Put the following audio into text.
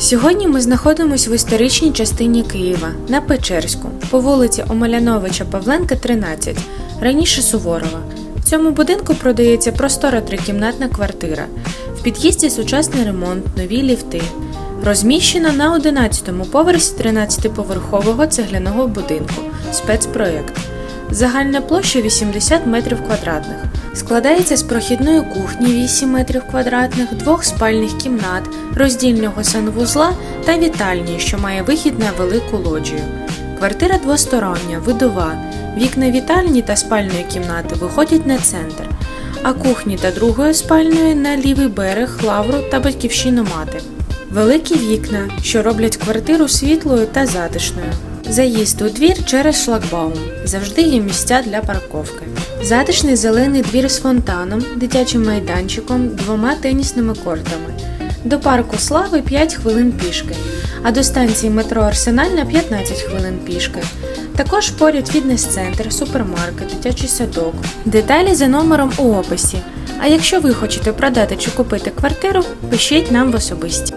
Сьогодні ми знаходимося в історичній частині Києва на Печерську, по вулиці Омеляновича Павленка, 13, раніше Суворова. В цьому будинку продається простора трикімнатна квартира. В під'їзді сучасний ремонт, нові ліфти. Розміщена на 11-му поверсі 13-поверхового цегляного будинку. Спецпроєкт. Загальна площа 80 метрів квадратних. Складається з прохідної кухні 8 метрів квадратних, двох спальних кімнат, роздільного санвузла та вітальні, що має вихід на велику лоджію. Квартира двостороння, видова. Вікна вітальні та спальної кімнати виходять на центр, а кухні та другої спальної на лівий берег, лавру та батьківщину мати. Великі вікна, що роблять квартиру світлою та затишною. Заїзд у двір через шлагбаум. Завжди є місця для парковки. Затишний зелений двір з фонтаном, дитячим майданчиком, двома тенісними кортами. До парку Слави 5 хвилин пішки, а до станції метро Арсенальна 15 хвилин пішки. Також поряд фітнес-центр, супермаркет, дитячий садок. Деталі за номером у описі. А якщо ви хочете продати чи купити квартиру, пишіть нам в особисті.